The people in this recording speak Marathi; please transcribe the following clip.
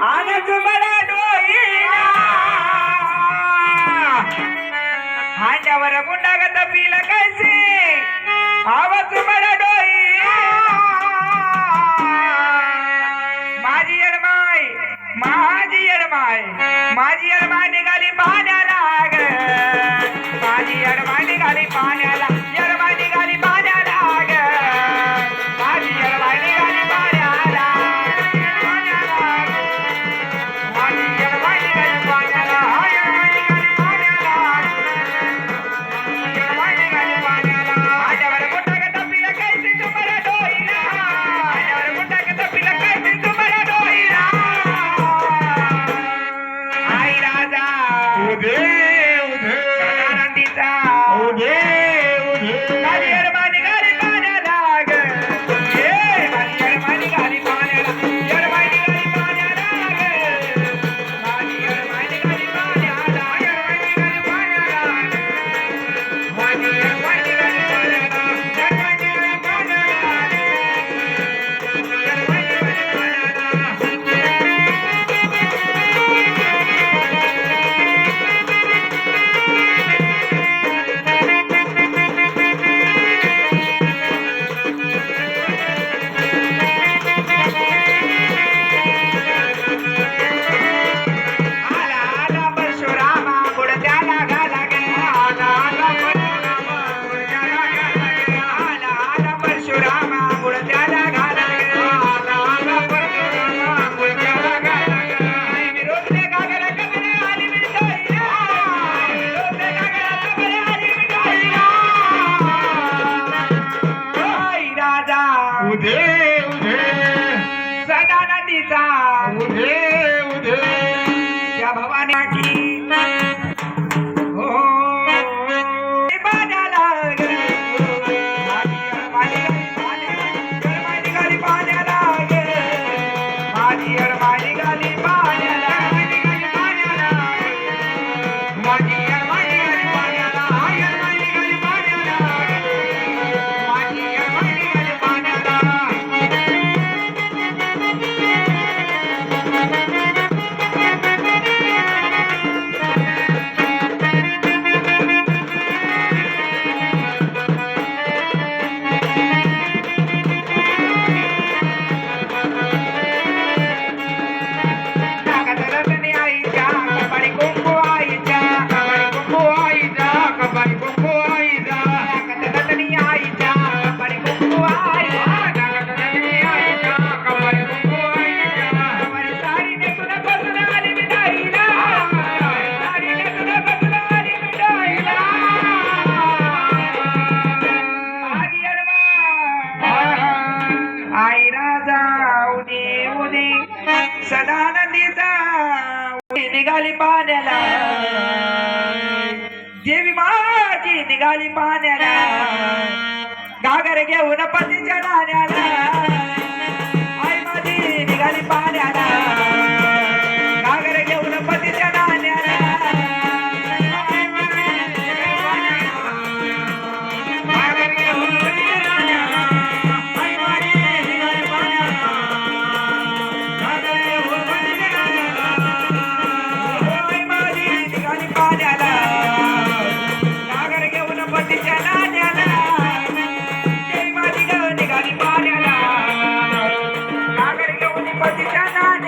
आज मला हांड्यावर गुंडागत पिल कैसे आवाज मला डोई माझी अडमाय माझी अडमाय माझी अडमाय निघाली पाण्याला ग. माझी अडमाय निघाली पाण्याला. yeah. उधे उधे। या भवानी हो। पाण्याला माझी अडमाणी गाली पा सदानंदिता निघाली पाण्याला देवी माझी निघाली पाण्याला घागर घेऊन पतीच्या नाण्याला জানা